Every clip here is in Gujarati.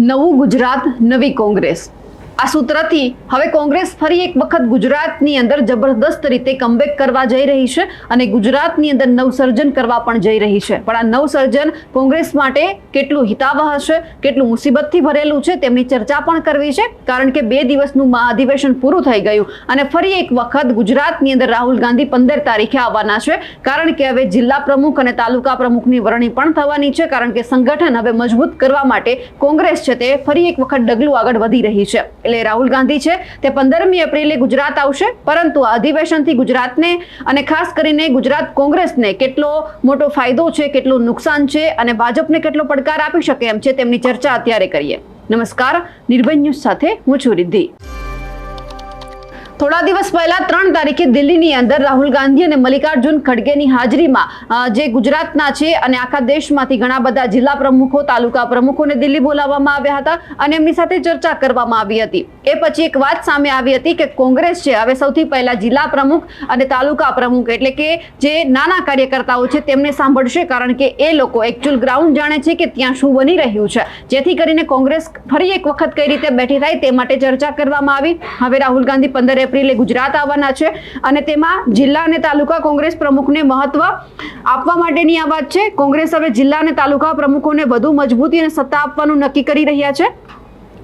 નવું ગુજરાત નવી કોંગ્રેસ. આ સૂત્રથી હવે કોંગ્રેસ ફરી એક વખત ગુજરાતની અંદર જબરદસ્ત રીતે કમબેક કરવા જઈ રહી છે અને ગુજરાતની અંદર નવસર્જન કરવા પણ જઈ રહી છે. પણ આ નવસર્જન કોંગ્રેસ માટે કેટલું હિતાવહ હશે, કેટલું મુસીબતથી ભરેલું છે તેમની ચર્ચા પણ કરવી છે, કારણ કે બે દિવસનું મહાઅધિવેશન પૂરું થઈ ગયું અને ફરી એક વખત ગુજરાતની અંદર રાહુલ ગાંધી પંદર તારીખે આવવાના છે, કારણ કે હવે જિલ્લા પ્રમુખ અને તાલુકા પ્રમુખની વરણી પણ થવાની છે, કારણ કે સંગઠન હવે મજબૂત કરવા માટે કોંગ્રેસ છે તે ફરી એક વખત ડગલું આગળ વધી રહી છે. એટલે રાહુલ ગાંધી છે તે પંદરમી એપ્રિલે ગુજરાત આવશે. પરંતુ આ અધિવેશનથી ગુજરાતને અને ખાસ કરીને ગુજરાત કોંગ્રેસને કેટલો મોટો ફાયદો છે, કેટલું નુકસાન છે અને ભાજપને કેટલો પડકાર આપી શકે એમ છે તેમની ચર્ચા અત્યારે કરીએ. નમસ્કાર, નિર્ભય ન્યૂઝ સાથે હું છું રિદ્ધિ. થોડા દિવસ પહેલા ત્રણ તારીખે દિલ્હીની અંદર રાહુલ ગાંધી અને મલ્લિકાર્જુન ખડગેની હાજરીમાં જે ગુજરાતના છે અને આખા દેશમાંથી ઘણા બધા જિલ્લા પ્રમુખો, તાલુકા પ્રમુખોને દિલ્હી બોલાવવામાં આવ્યા હતા અને એમની સાથે ચર્ચા કરવામાં આવી હતી. એ પછી એક વાત સામે આવી હતી કે કોંગ્રેસ છે, હવે સૌથી પહેલા જિલ્લા પ્રમુખ અને તાલુકા પ્રમુખ એટલે કે જે નાના કાર્યકર્તાઓ છે તેમને સાંભળશે કારણ કે એ લોકો એકચ્યુઅલ ગ્રાઉન્ડ જાણે છે કે ત્યાં શું બની રહ્યું છે. જેથી કરીને કોંગ્રેસ ફરી એક વખત કઈ રીતે બેઠી થાય તે માટે ચર્ચા કરવામાં આવી. હવે રાહુલ ગાંધી પંદર એપ્રિલે ગુજરાત આવવાના છે અને તેમાં જિલ્લા અને તાલુકા કોંગ્રેસ પ્રમુખને મહત્વ આપવા માટેની આ વાત છે. કોંગ્રેસ હવે જિલ્લા અને તાલુકા પ્રમુખોને વધુ મજબૂતી અને સત્તા આપવાનું નક્કી કરી રહ્યા છે.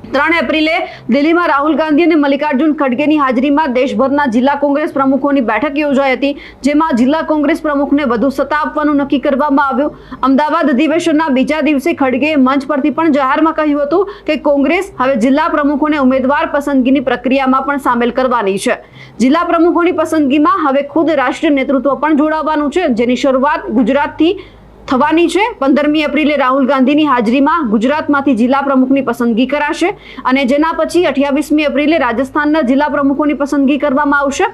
ત્રણ એપ્રિલે દિલ્હીમાં રાહુલ ગાંધી અને મલ્લિકાર્જુન ખડગેની હાજરીમાં દેશભરના જિલ્લા કોંગ્રેસ પ્રમુખોની બેઠક યોજાઈ હતી, જેમાં જિલ્લા કોંગ્રેસ પ્રમુખને વધુ સત્તા આપવાનું નક્કી કરવામાં આવ્યું. અમદાવાદ અધિવેશનના બીજા દિવસે ખડગે મંચ પરથી પણ જાહેરમાં કહ્યું હતું કે કોંગ્રેસ હવે જિલ્લા પ્રમુખોને ઉમેદવાર પસંદગીની પ્રક્રિયામાં પણ સામેલ કરવાની છે. જિલ્લા પ્રમુખોની પસંદગીમાં હવે ખુદ રાષ્ટ્રીય નેતૃત્વ પણ જોડાવાનું છે, જેની શરૂઆત ગુજરાતથી થવાની છે. પંદરમી એપ્રિલે રાહુલ ગાંધીની હાજરીમાં ગુજરાતમાંથી જિલ્લા પ્રમુખની પસંદગી કરાશે અને જેના પછી અઠ્યાવીસમી એપ્રિલે રાજસ્થાનના જિલ્લા પ્રમુખોની પસંદગી કરવામાં આવશે.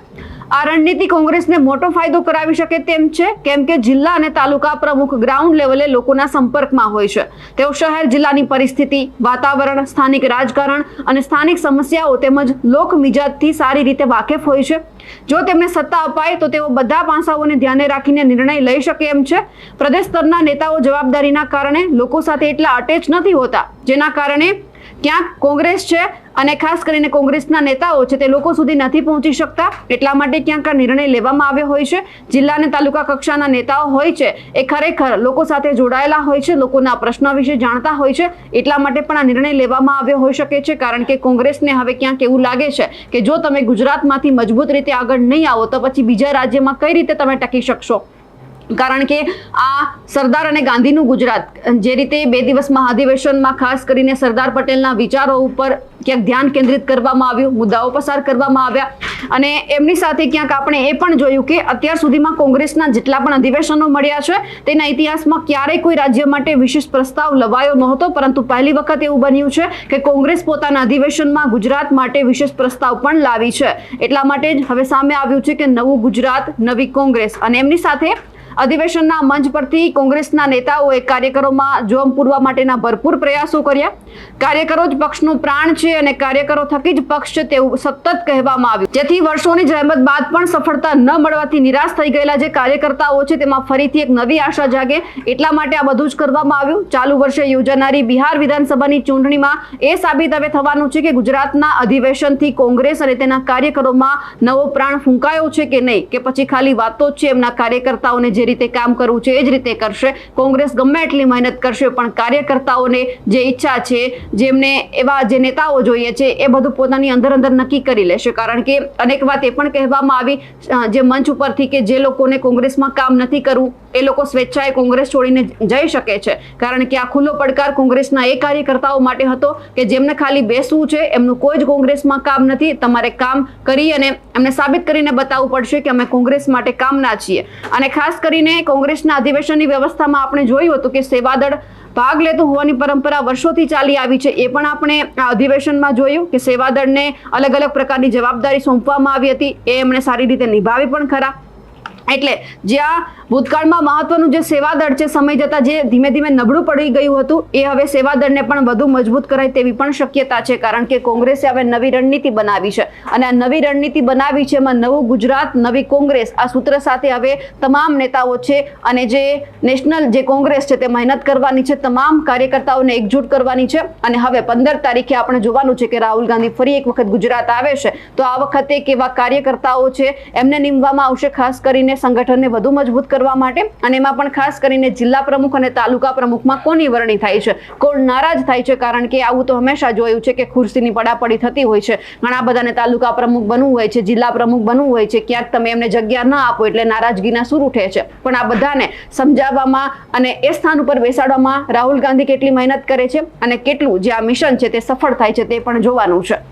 આ રણનીતિ કોંગ્રેસને મોટો ફાયદો કરાવી શકે તેમ છે, કેમ કે જિલ્લા અને તાલુકા પ્રમુખ ગ્રાઉન્ડ લેવલે લોકોના સંપર્કમાં હોય છે. તેઓ શહેર જિલ્લાની પરિસ્થિતિ, વાતાવરણ, સ્થાનિક રાજકારણ અને સ્થાનિક સમસ્યાઓ તેમજ લોક મિજાજથી સારી રીતે વાકેફ હોય છે. જો તેમને સત્તા અપાય તો તેઓ બધા પાસાઓને ધ્યાને રાખીને નિર્ણય લઈ શકે એમ છે. પ્રદેશ સ્તરના નેતાઓ જવાબદારીના કારણે લોકો સાથે એટલા અટેચ નથી હોતા, જેના કારણે ક્યાંક કોંગ્રેસ છે અને ખાસ કરીને કોંગ્રેસના નેતાઓ છે, તે લોકો સુધી નથી પહોંચી શકતા. એટલા માટે ક્યાંક નિર્ણય લેવામાં આવ્યો હોય છે. જિલ્લા અને તાલુકા કક્ષાના નેતાઓ હોય છે, એ ખરેખર લોકો સાથે જોડાયેલા હોય છે, લોકોના પ્રશ્નો વિશે જાણતા હોય છે. એટલા માટે પણ આ નિર્ણય લેવામાં આવ્યો હોઈ શકે છે, કારણ કે કોંગ્રેસને હવે ક્યાંક એવું લાગે છે કે જો તમે ગુજરાતમાંથી મજબૂત રીતે આગળ નહીં આવો, તો પછી બીજા રાજ્યમાં કઈ રીતે તમે ટકી શકશો? કારણ કે આ સરદાર અને ગાંધીનું ગુજરાત, જે રીતે બે દિવસ મહાધિવેશનમાં ખાસ કરીને સરદાર પટેલના વિચારો ઉપર ક્યાંક ધ્યાન કેન્દ્રિત કરવામાં આવ્યું, મુદ્દાઓ પસાર કરવામાં આવ્યા અને એમની સાથે ક્યાંક આપણે એ પણ જોયું કે અત્યાર સુધીમાં કોંગ્રેસના જેટલા પણ અધિવેશનો મળ્યા છે, તેના ઇતિહાસમાં ક્યારેય કોઈ રાજ્ય માટે વિશેષ પ્રસ્તાવ લવાયો નહોતો, પરંતુ પહેલી વખત એવું બન્યું છે કે કોંગ્રેસ પોતાના અધિવેશનમાં ગુજરાત માટે વિશેષ પ્રસ્તાવ પણ લાવી છે. એટલા માટે જ હવે સામે આવ્યું છે કે નવું ગુજરાત, નવી કોંગ્રેસ અને એમની સાથે અધિવેશનના મંચ પરથી કોંગ્રેસના નેતાઓએ કાર્યકરોમાં જોમ પૂરવા માટેના ભરપૂર પ્રયાસો કર્યા. કાર્યકરો જ પક્ષનું પ્રાણ છે અને કાર્યકરો થકી જ પક્ષ છે તેવું સતત કહેવામાં આવ્યું. જેથી વર્ષોની જહેમત બાદ પણ સફળતા ન મળવાથી નિરાશ થઈ ગયેલા જે કાર્યકર્તાઓ છે તેમાં ફરીથી એક નવી આશા જાગે. એટલા માટે આ બધું જ કરવામાં આવ્યું. ચાલુ વર્ષે યોજાનારી બિહાર વિધાનસભાની ચૂંટણીમાં એ સાબિત હવે થવાનું છે કે ગુજરાતના અધિવેશનથી કોંગ્રેસ અને તેના કાર્યકરોમાં નવો પ્રાણ ફૂંકાયો છે કે નહીં? કે પછી ખાલી વાતો જ છે એમના કાર્યકર્તાઓને જે રીતે કામ કરવું છે, એ જ રીતે કરશે. કોંગ્રેસ ગમે એટલી મહેનત કરશે, પણ કાર્યકર્તાઓને જે ઈચ્છા છે, જેમને એવા જે નેતાઓ જોઈએ છે, એ બધું પોતાની અંદર અંદર નક્કી કરી લેશે. કારણ કે અનેક વાત એ પણ કહેવામાં આવી જે મંચ ઉપરથી કે જે લોકોને કોંગ્રેસમાં કામ નથી કરવું એ લોકો સ્વેચ્છાએ કોંગ્રેસ છોડીને જઈ શકે છે. કારણ કે આ ખુલ્લો પડકાર કોંગ્રેસના એ કાર્યકર્તાઓ માટે હતો કે જેમને ખાલી બેસવું છે, એમનું કોઈ જ કોંગ્રેસમાં કામ નથી. તમારે કામ કરી અને એમને સાબિત કરીને બતાવવું પડશે કે અમે કોંગ્રેસ માટે કામના છીએ. અને ખાસ કરીને કોંગ્રેસના અધિવેશનની વ્યવસ્થામાં આપણે જોયું હતું કે સેવાદળ ભાગ લેતું હોવાની પરંપરા વર્ષોથી ચાલી આવી છે. એ પણ આપણે આ અધિવેશનમાં જોયું કે સેવાદળને અલગ અલગ પ્રકારની જવાબદારી સોંપવામાં આવી હતી. એ એમણે સારી રીતે નિભાવી પણ ખરા. એટલે જ્યાં ભૂતકાળમાં મહત્વનું જે સેવાદળ છે, સમય જતાં જે ધીમે ધીમે નબળું પડી ગયું હતું, એ હવે સેવાદળને પણ વધુ મજબૂત કરાય તેવી પણ શક્યતા છે, કારણ કે કોંગ્રેસે હવે નવી રણનીતિ બનાવી છે. અને આ નવી રણનીતિ બનાવી છે એમાં નવું ગુજરાત, નવી કોંગ્રેસ, આ સૂત્ર સાથે હવે તમામ નેતાઓ છે અને જે નેશનલ જે કોંગ્રેસ છે તે મહેનત કરવાની છે, તમામ કાર્યકર્તાઓને એકજૂટ કરવાની છે. અને હવે પંદર તારીખે આપણે જોવાનું છે કે રાહુલ ગાંધી ફરી એક વખત ગુજરાત આવે છે. તો આ વખતે કેવા કાર્યકર્તાઓ છે, એમને નીમવામાં આવશે, ખાસ કરીને સંગઠનને વધુ મજબૂત કરવા માટે અને એમાં પણ ખાસ કરીને જિલ્લા પ્રમુખ અને તાલુકા પ્રમુખમાં કોની વરણી થાય છે? કોણ નારાજ થાય છે? કારણ કે આવું તો હંમેશા જોયું છે કે ખુરશીની પડાપડી થતી હોય છે. ઘણા બધાને તાલુકા પ્રમુખ બનવું હોય છે, જિલ્લા પ્રમુખ બનવું હોય છે. ક્યાંક તમે એમને જગ્યા ન આપો એટલે નારાજગીના સૂર ઉઠે છે. પણ આ બધાને સમજાવવામાં અને એ સ્થાન ઉપર બેસાડવામાં રાહુલ ગાંધી કેટલી મહેનત કરે છે અને કેટલું જે આ મિશન છે તે સફળ થાય છે તે પણ જોવાનું છે.